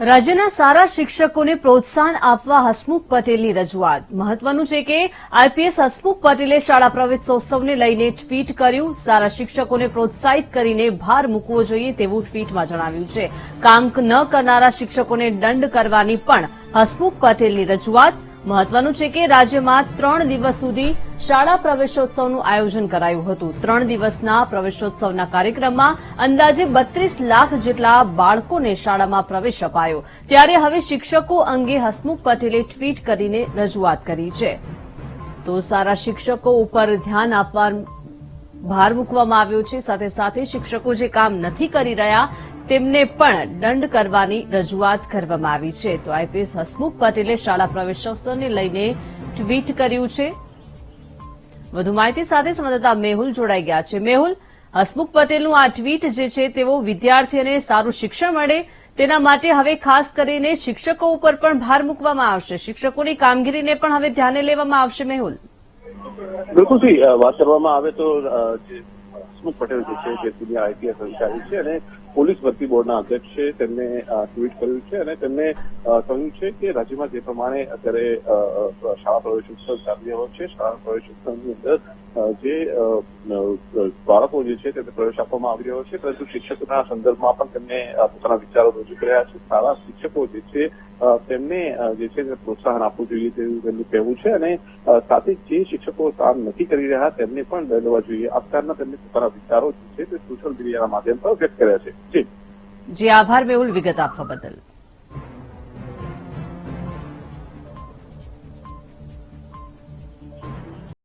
રાજ્યના સારા શિક્ષકોને પ્રોત્સાહન આપવા હસમુખ પટેલની રજૂઆત. મહત્વનું છે કે આઈપીએસ હસમુખ પટેલે શાળા પ્રવેશોત્સવને લઈને ટ્વીટ કર્યું. સારા શિક્ષકોને પ્રોત્સાહિત કરીને ભાર મૂકવો જોઈએ તેવું ટ્વીટમાં જણાવ્યું છે. કામ ન કરનારા શિક્ષકોને દંડ કરવાની પણ હસમુખ પટેલની રજૂઆત. મહત્વનું છે કે રાજ્યમાં ત્રણ દિવસ સુધી શાળા પ્રવેશોત્સવનું આયોજન કરાયું હતું. ત્રણ દિવસના પ્રવેશોત્સવના કાર્યક્રમમાં અંદાજે બત્રીસ લાખ જેટલા બાળકોને શાળામાં પ્રવેશ અપાયો. ત્યારે હવે શિક્ષકો અંગે હસમુખ પટેલે ટ્વીટ કરીને રજૂઆત કરી છે. તો સારા શિક્ષકો ઉપર ધ્યાન આપવા ભાર મૂકવામાં આવ્યો છે. સાથે સાથે શિક્ષકો જે કામ નથી કરી રહ્યા, તેમને પણ દંડ કરવાની રજૂઆત કરવામાં આવી છે. તો આઈપીએસ હસમુખ પટેલે શાળા પ્રવેશોત્સવને લઈને ટ્વીટ કર્યું છે. વધુ માહિતી સાથે સંવાદદાતા મેહુલ જોડાઈ ગયા છે. મેહુલ, હસમુખ પટેલનું આ ટ્વીટ જે છે, તેઓ વિદ્યાર્થીઓને સારું શિક્ષણ મળે તેના માટે હવે ખાસ કરીને શિક્ષકો ઉપર પણ ભાર મૂકવામાં આવશે. શિક્ષકોની કામગીરીને પણ હવે ધ્યાને લેવામાં આવશે. મેહુલ. બિલકુલ જી વાત કરવામાં આવે તો હસમુખ પટેલ જે છે જે સિનિયર આઈપીએસ અધિકારી છે અને પોલીસ ભરતી બોર્ડના અધ્યક્ષ છે તેમને ટ્વીટ કર્યું છે અને તેમને કહ્યું છે કે રાજ્યમાં જે પ્રમાણે અત્યારે અ, પ્રવેશ શાળા પ્રવેશોત્સવ ચાલી રહ્યો છે શાળા પ્રવેશોત્સવની અંદર અ, જે બાળકો જે છે તેને પ્રવેશ આપવામાં આવી રહ્યો છે, પરંતુ શિક્ષકોના સંદર્ભમાં પણ તેમને પોતાના વિચારો રજૂ કર્યા છે. સારા શિક્ષકો જે છે તેમને જે છે પ્રોત્સાહન આપવું જોઈએ તેવું તેમનું કહેવું છે અને સાથે જે શિક્ષકો કામ નથી કરી રહ્યા તેમને પણ લેવા જોઈએ. આ તેમને પોતાના વિચારો જે છે તે સોશિયલ મીડિયાના માધ્યમ પર વ્યક્ત કર્યા છે. જી. જે, આભાર. મેહુલ, વિગત આપવા બદલ.